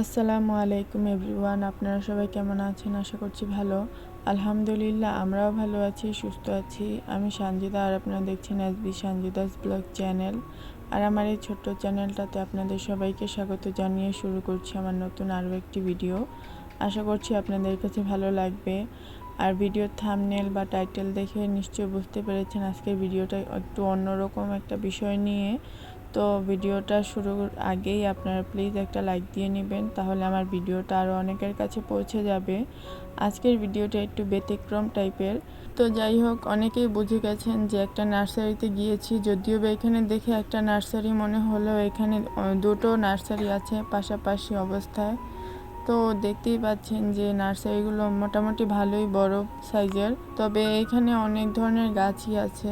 আসসালামু আলাইকুম এভরিওয়ান, আপনারা সবাই কেমন আছেন? আশা করছি ভালো। আলহামদুলিল্লাহ, আমরাও ভালো আছি, সুস্থ আছি। আমি সঞ্জিদা আর আপনারা দেখছেন S SB Sanjida's blog channel. আর আমার এই ছোট্ট চ্যানেলটাতে আপনাদের সবাইকে স্বাগত জানিয়ে শুরু করছি আমার নতুন আরও একটি ভিডিও। আশা করছি আপনাদের কাছে ভালো লাগবে। আর ভিডিওর থামনেল বা টাইটেল দেখে নিশ্চয়ই বুঝতে পেরেছেন আজকের ভিডিওটা একটু অন্যরকম একটা বিষয় নিয়ে। তো ভিডিওটা শুরুর আগেই আপনারা প্লিজ একটা লাইক দিয়ে নেবেন, তাহলে আমার ভিডিওটা আরও অনেকের কাছে পৌঁছে যাবে। আজকের ভিডিওটা একটু ব্যতিক্রম টাইপের তো যাই হোক, অনেকেই বুঝে গেছেন যে একটা নার্সারিতে গিয়েছি, যদিও বা এখানে দেখে একটা নার্সারি মনে হলেও এখানে দুটো নার্সারি আছে পাশাপাশি অবস্থায়। তো দেখতেই পাচ্ছেন যে নার্সারিগুলো মোটামুটি ভালোই বড় সাইজের তবে এখানে অনেক ধরনের গাছই আছে।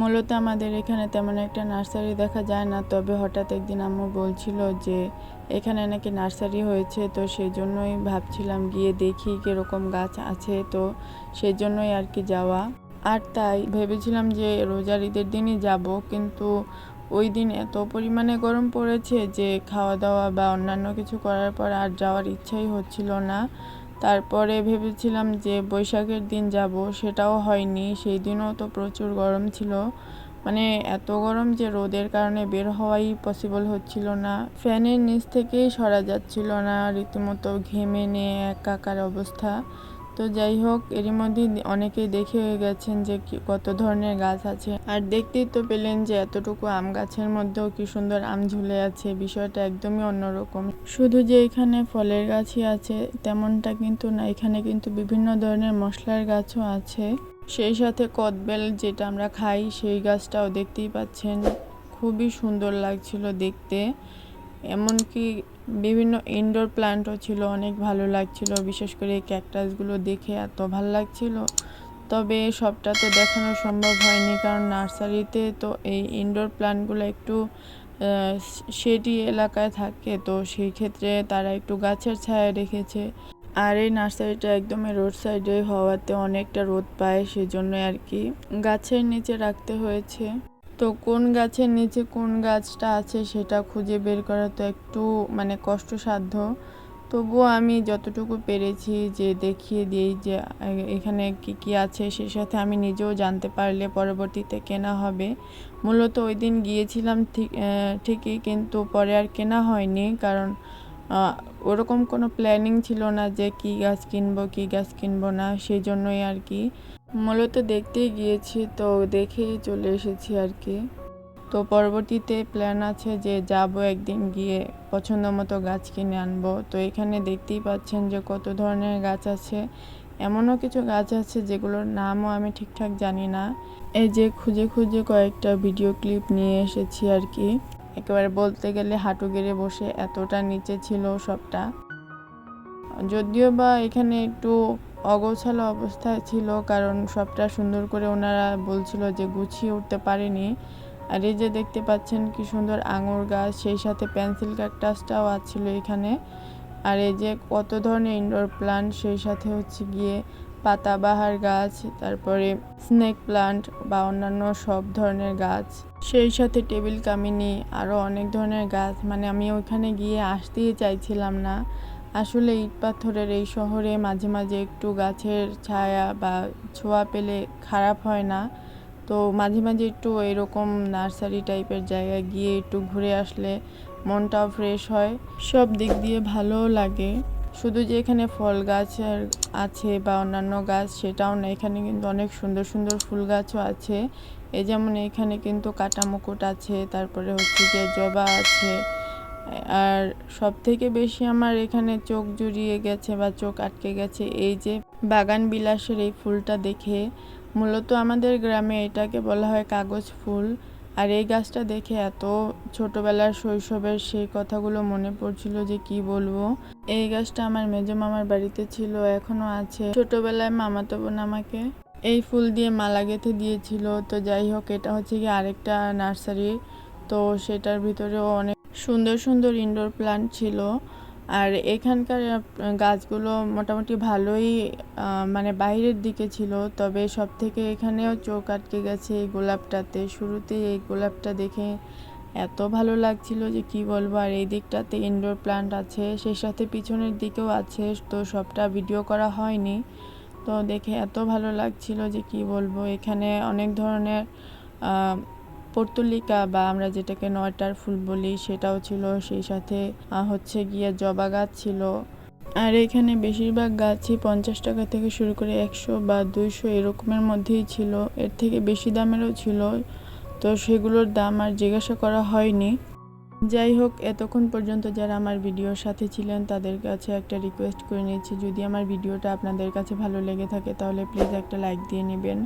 মূলত আমাদের এখানে তেমন একটা নার্সারি দেখা যায় না, তবে হঠাৎ একদিন আম্মু বলছিল যে এখানে নাকি নার্সারি হয়েছে, তো সেই জন্যই ভাবছিলাম গিয়ে দেখি কীরকম গাছ আছে, তো সেই জন্যই আর কি যাওয়া। আর তাই ভেবেছিলাম যে রোজার ঈদের দিনই যাব, কিন্তু ওই দিন এত পরিমাণে গরম পড়েছে যে খাওয়া দাওয়া বা অন্যান্য কিছু করার পর আর যাওয়ার ইচ্ছাই হচ্ছিল না। তারপরে ভেবেছিলাম যে বৈশাখের দিন যাব, সেটাও হয়নি। সেই দিনও তো প্রচুর গরম ছিল। মানে এত গরম যে রোদের কারণে বের হওয়াই পসিবল হচ্ছিল না। ফ্যানের নিচ থেকেই সরা যাচ্ছিল না, রীতিমতো ঘেমে নিয়ে একাকার অবস্থা। তো যাই হোক, এরই মধ্যেই অনেকেই দেখে হয়ে গেছেন যে কত ধরনের গাছ আছে। আর দেখতেই তো পেলেন যে এতটুকু আম গাছের মধ্যেও কি সুন্দর আম ঝুলে আছে, বিষয়টা একদমই অন্যরকম। শুধু যে এখানে ফলের গাছই আছে, তেমনটা কিন্তু না, এখানে কিন্তু বিভিন্ন ধরনের মশলার গাছও আছে। সেই সাথে কদবেল যেটা আমরা খাই, সেই গাছটাও দেখতেই পাচ্ছেন। খুবই সুন্দর লাগছিল দেখতে। এমনকি বিভিন্ন ইনডোর প্ল্যান্টও ছিল, অনেক ভালো লাগছিল, বিশেষ করে ক্যাকটাসগুলো দেখে এত ভালো লাগছিল। তবে সবটা তো দেখানো সম্ভব হয়নি, কারণ নার্সারিতে তো এই ইনডোর প্ল্যান্টগুলো একটু সেটি এলাকায় থাকে, তো সেই ক্ষেত্রে তারা একটু গাছের ছায়া রেখেছে। আর এই নার্সারিটা একদমই রোড সাইডে হওয়াতে অনেকটা রোদ পায় সেজন্য আর কি গাছের নিচে রাখতে হয়েছে। তো কোন গাছের নিচে কোন গাছটা আছে সেটা খুঁজে বের করা তো একটু মানে কষ্টসাধ্য। তবুও আমি যতটুকু পেরেছি যে দেখিয়ে দিই যে, এখানে কি কি আছে সে সাথে আমি নিজেও জানতে পারলে পরবর্তীতে কেনা হবে। মূলত ওই দিন গিয়েছিলাম ঠিক ঠিকই কিন্তু পরে আর কেনা হয়নি কারণ ওরকম কোনো প্ল্যানিং ছিল না যে কি গাছ কিনবো, কি গাছ কিনবো না সেই জন্যই আর কি। মূলত দেখতেই গিয়েছি, তো দেখেই চলে এসেছি আর কি। তো পরবর্তীতে প্ল্যান আছে যে যাব একদিন গিয়ে পছন্দ মতো গাছ কিনে আনব। তো এখানে দেখতেই পাচ্ছেন যে কত ধরনের গাছ আছে। এমনও কিছু গাছ আছে যেগুলোর নামও আমি ঠিকঠাক জানি না। এই যে খুঁজে খুঁজে কয়েকটা ভিডিও ক্লিপ নিয়ে এসেছি আর কি। একেবারে বলতে গেলে হাঁটু গেড়ে বসে এতটা নিচে ছিল সবটা। যদিও বা এখানে একটু অগোছালো অবস্থায় ছিল, কারণ সবটা সুন্দর করে ওনারা বলছিল যে গুছিয়ে উঠতে পারেনি। আর এই যে দেখতে পাচ্ছেন কি সুন্দর আঙুর গাছ, সেই সাথে পেন্সিল ক্যাকটাসটাও আছিল এখানে। আর এই যে কত ধরনের ইনডোর প্লান্ট সেই সাথে হচ্ছে গিয়ে পাতাবাহার গাছ, তারপরে স্নেক প্লান্ট বা অন্যান্য সব ধরনের গাছ। সেই সাথে টেবিল কামিনি আরও অনেক ধরনের গাছ। মানে আমি ওইখানে গিয়ে আসতেই চাইছিলাম না। আসলে ইট পাথরের এই শহরে মাঝে মাঝে একটু গাছের ছায়া বা ছোঁয়া পেলে খারাপ হয় না। তো মাঝে মাঝে একটু এরকম নার্সারি টাইপের জায়গায় গিয়ে একটু ঘুরে আসলে মনটাও ফ্রেশ হয়, সব দিক দিয়ে ভালোও লাগে। শুধু যে এখানে ফল গাছ আছে বা অন্যান্য গাছ সেটাও না, এখানে কিন্তু অনেক সুন্দর সুন্দর ফুল গাছও আছে। এই যেমন এখানে কিন্তু কাটা মুকুট আছে, তারপরে হচ্ছে যে জবা আছে। আর সব থেকে বেশি আমার এখানে চোখ জুড়িয়ে গেছে বা চোখ আটকে গেছে এই যে বাগান বিলাসের এই ফুলটা দেখে। মূলত আমাদের গ্রামে এটাকে বলা হয় কাগজ ফুল। আর এই গাছটা দেখে এত ছোটবেলার শৈশবের সেই কথাগুলো মনে পড়ছিল যে কি বলব। এই গাছটা আমার মেজো মামার বাড়িতে ছিল, এখনও আছে। ছোটবেলায় মামাতো বোন আমাকে এই ফুল দিয়ে মালা গেঁথে দিয়েছিল। তো যাই হোক, এটা হচ্ছে কি আরেকটা নার্সারি। তো সেটার ভিতরেও অনেক সুন্দর সুন্দর ইনডোর প্লান্ট ছিল। আর এখানকার গাছগুলো মোটামুটি ভালোই মানে বাইরের দিকে ছিল। তবে সব থেকে এখানেও চোখ আটকে গেছে এই গোলাপটাতে। শুরুতেই এই গোলাপটা দেখে এত ভালো লাগছিল যে কি বলব, আর এই দিকটাতে ইনডোর প্ল্যান্ট আছে, সেই সাথে পিছনের দিকেও আছে, তো সবটা ভিডিও করা হয়নি। তো দেখে এত ভালো লাগছিল যে কি বলব, এখানে অনেক ধরনের পর্তুলিকা বা আমরা যেটাকে নয়টার ফুল বলি সেটাও ছিল, সেই সাথে হচ্ছে গিয়ে জবা গাছ ছিল। আর এখানে বেশিরভাগ গাছই পঞ্চাশ টাকা থেকে শুরু করে একশো বা দুইশো এরকমের মধ্যেই ছিল। এর থেকে বেশি দামেরও ছিল। তো সেগুলোর দাম আর জিজ্ঞাসা করা হয়নি। যাই হোক এতক্ষণ পর্যন্ত যারা আমার ভিডিওর সাথে ছিলেন, তাদের কাছে একটা রিকোয়েস্ট করে নিচ্ছি যদি আমার ভিডিওটা আপনাদের কাছে ভালো লেগে থাকে, তাহলে প্লিজ একটা লাইক দিয়ে নেবেন।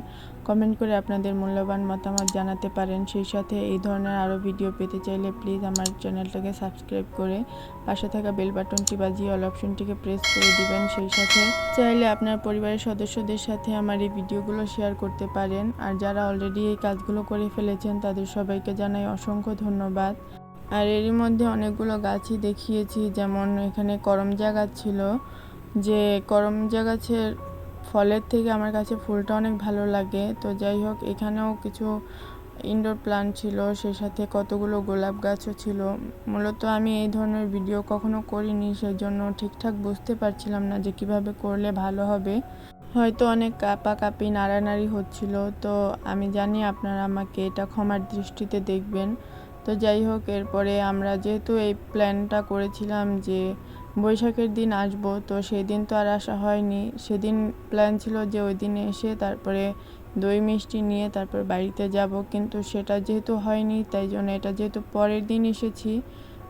কমেন্ট করে আপনাদের মূল্যবান মতামত জানাতে পারেন। সেই সাথে এই ধরনের আরও ভিডিও পেতে চাইলে প্লিজ আমার চ্যানেলটাকে সাবস্ক্রাইব করে পাশে থাকা বেল বাটনটি বাজিয়ে অল অপশনটিকে প্রেস করে দিবেন। সেই সাথে চাইলে আপনার পরিবারের সদস্যদের সাথে আমার এই ভিডিওগুলো শেয়ার করতে পারেন। আর যারা অলরেডি এই কাজগুলো করে ফেলেছেন, তাদের সবাইকে জানাই অসংখ্য ধন্যবাদ। আর এরই মধ্যে অনেকগুলো গাছই দেখিয়েছি, যেমন এখানে করমজা গাছ ছিল। যে করমজা গাছের ফলের থেকে আমার কাছে ফুলটা অনেক ভালো লাগে। তো যাই হোক, এখানেও কিছু ইনডোর প্লান্ট ছিল সেই সাথে কতগুলো গোলাপ গাছও ছিল। মূলত আমি এই ধরনের ভিডিও কখনো করিনি, সেজন্য ঠিকঠাক বুঝতে পারছিলাম না যে কীভাবে করলে ভালো হবে। হয়তো অনেক কাপা কাপি নাড়ানাড়ি হচ্ছিল, তো আমি জানি আপনারা আমাকে এটা ক্ষমার দৃষ্টিতে দেখবেন। তো যাই হোক, এরপরে আমরা যেহেতু এই প্ল্যানটা করেছিলাম যে বৈশাখের দিন আসব, তো সেই দিন তো আর আসা হয়নি। সেদিন প্ল্যান ছিল যে ওই দিনে এসে তারপরে দই মিষ্টি নিয়ে তারপর বাড়িতে যাব, কিন্তু সেটা যেহেতু হয়নি, তাই জন্য এটা যেহেতু পরের দিন এসেছি,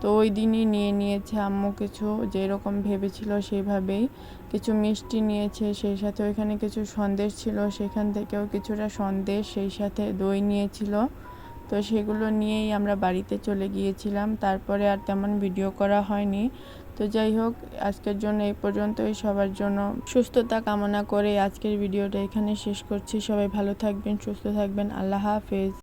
তো ওই দিনই নিয়ে নিয়েছে আম্মু কিছু যেরকম ভেবেছিল সেইভাবেই। কিছু মিষ্টি নিয়েছে, সেই সাথে ওইখানে কিছু সন্দেশ ছিল, সেখান থেকেও কিছুটা সন্দেশ, সেই সাথে দই নিয়েছিল। তো সেগুলো নিয়েই আমরা বাড়িতে চলে গিয়েছিলাম। তারপরে আর তেমন ভিডিও করা হয়নি। তো যাই হোক, আজকের জন্য এই পর্যন্তই। সবার জন্য সুস্থতা কামনা করে আজকের ভিডিওটা এখানে শেষ করছি। সবাই ভালো থাকবেন, সুস্থ থাকবেন। আল্লাহ হাফেজ।